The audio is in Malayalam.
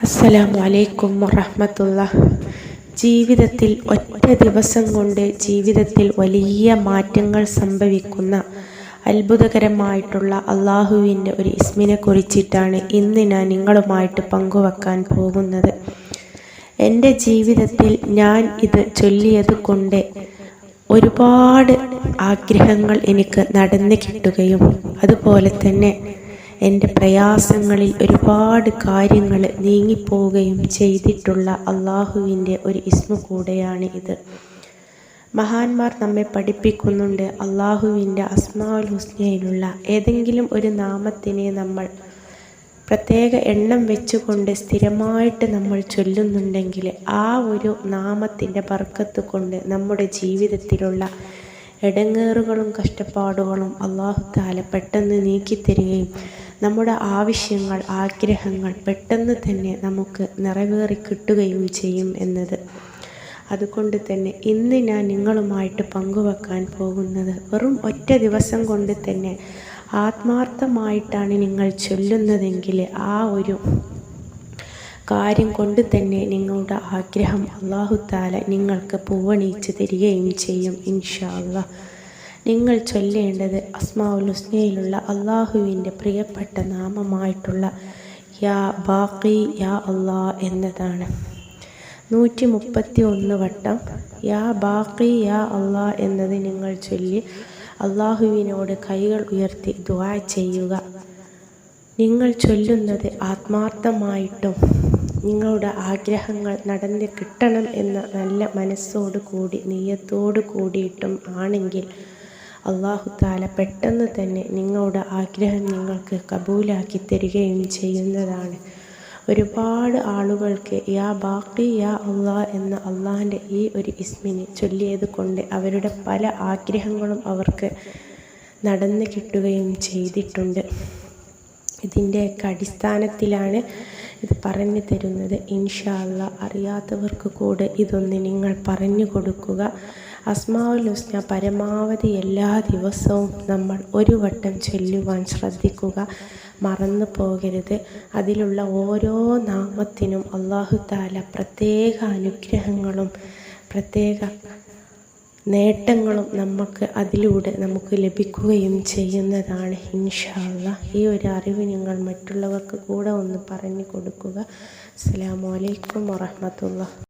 അസ്സലാമു അലൈക്കും വറഹമത്തുള്ള ജീവിതത്തിൽ ഒറ്റ ദിവസം കൊണ്ട് ജീവിതത്തിൽ വലിയ മാറ്റങ്ങൾ സംഭവിക്കുന്ന അത്ഭുതകരമായിട്ടുള്ള അള്ളാഹുവിന്റെ ഒരു ഇസ്മിനെ കുറിച്ചിട്ടാണ് ഇന്ന് ഞാൻ നിങ്ങളുമായിട്ട് പങ്കുവെക്കാൻ പോകുന്നത്. എന്റെ ജീവിതത്തിൽ ഞാൻ ഇത് ചൊല്ലിയത് കൊണ്ട് ഒരുപാട് ആഗ്രഹങ്ങൾ എനിക്ക് നടന്നു കിട്ടുകയും അതുപോലെ തന്നെ എന്റെ പ്രയാസങ്ങളിൽ ഒരുപാട് കാര്യങ്ങൾ നീങ്ങിപ്പോവുകയും ചെയ്തിട്ടുള്ള അള്ളാഹുവിന്റെ ഒരു ഇസ്മു കൂടെയാണ് ഇത്. മഹാന്മാർ നമ്മെ പഠിപ്പിക്കുന്നുണ്ട് അള്ളാഹുവിന്റെ അസ്മാഉൽ ഹുസ്നയിലുള്ള ഏതെങ്കിലും ഒരു നാമത്തിനെ നമ്മൾ പ്രത്യേക എണ്ണം വെച്ചുകൊണ്ട് സ്ഥിരമായിട്ട് നമ്മൾ ചൊല്ലുന്നുണ്ടെങ്കിൽ ആ ഒരു നാമത്തിന്റെ ബർക്കത്ത് കൊണ്ട് നമ്മുടെ ജീവിതത്തിലുള്ള ഇടങ്ങേറുകളും കഷ്ടപ്പാടുകളും അള്ളാഹു താല പെട്ടെന്ന് നീക്കിത്തരികയും നമ്മുടെ ആവശ്യങ്ങൾ ആഗ്രഹങ്ങൾ പെട്ടെന്ന് തന്നെ നമുക്ക് നിറവേറി കിട്ടുകയും ചെയ്യും എന്നത്. അതുകൊണ്ട് തന്നെ ഇന്ന് ഞാൻ നിങ്ങളുമായിട്ട് പങ്കുവെക്കാൻ പോകുന്നത് വെറും ഒറ്റ ദിവസം കൊണ്ട് തന്നെ ആത്മാർത്ഥമായിട്ടാണ് നിങ്ങൾ ചൊല്ലുന്നതെങ്കിൽ ആ ഒരു കാര്യം കൊണ്ട് തന്നെ നിങ്ങളുടെ ആഗ്രഹം അള്ളാഹു താല നിങ്ങൾക്ക് പൂവണിയിച്ച് തരികയും ചെയ്യും ഇൻഷാ നിങ്ങൾ ചൊല്ലേണ്ടത് അസ്മാഉൽ ഹുസ്നയിലുള്ള അള്ളാഹുവിന്റെ പ്രിയപ്പെട്ട നാമമായിട്ടുള്ള യാ ബാക്കി യാ അള്ളാ എന്നതാണ്. നൂറ്റി മുപ്പത്തി ഒന്ന് വട്ടം യാ ബാക്കി യാ അള്ളാ എന്നത് നിങ്ങൾ ചൊല്ലി അള്ളാഹുവിനോട് കൈകൾ ഉയർത്തി ദുആ ചെയ്യുക. നിങ്ങൾ ചൊല്ലുന്നത് ആത്മാർത്ഥമായിട്ടും നിങ്ങളുടെ ആഗ്രഹങ്ങൾ നടന്ന് കിട്ടണം എന്ന നല്ല മനസ്സോടു കൂടി നീയത്തോടു കൂടിയിട്ടും ആണെങ്കിൽ അള്ളാഹു താല പെട്ടെന്ന് തന്നെ നിങ്ങളുടെ ആഗ്രഹം നിങ്ങൾക്ക് കബൂലാക്കി തരികയും ചെയ്യുന്നതാണ്. ഒരുപാട് ആളുകൾക്ക് യാ ബാക്കി യാ അള്ളാ എന്ന അള്ളാഹിന്റെ ഈ ഒരു ഇസ്മിനെ ചൊല്ലിയത് കൊണ്ട് അവരുടെ പല ആഗ്രഹങ്ങളും അവർക്ക് നടന്നു കിട്ടുകയും ചെയ്തിട്ടുണ്ട്. ഇതിന്റെയൊക്കെ അടിസ്ഥാനത്തിലാണ് ഇത് പറഞ്ഞു തരുന്നത്. ഇൻഷാ അള്ളാ അറിയാത്തവർക്ക് കൂടെ ഇതൊന്ന് നിങ്ങൾ പറഞ്ഞു കൊടുക്കുക. അസ്മാവുൽ ഹുസ്ന പരമാവധി എല്ലാ ദിവസവും നമ്മൾ ഒരു വട്ടം ചൊല്ലുവാൻ ശ്രദ്ധിക്കുക. മറന്നു പോകരുത്. അതിലുള്ള ഓരോ നാമത്തിനും അള്ളാഹു താല പ്രത്യേക അനുഗ്രഹങ്ങളും പ്രത്യേക നേട്ടങ്ങളും നമുക്ക് അതിലൂടെ നമുക്ക് ലഭിക്കുകയും ചെയ്യുന്നതാണ് ഇൻഷാല്ല ഈ ഒരു അറിവ് നിങ്ങൾ മറ്റുള്ളവർക്ക് കൂടെ ഒന്ന് പറഞ്ഞു കൊടുക്കുക. അസ്സാം വലൈക്കും വറഹമത്തുള്ള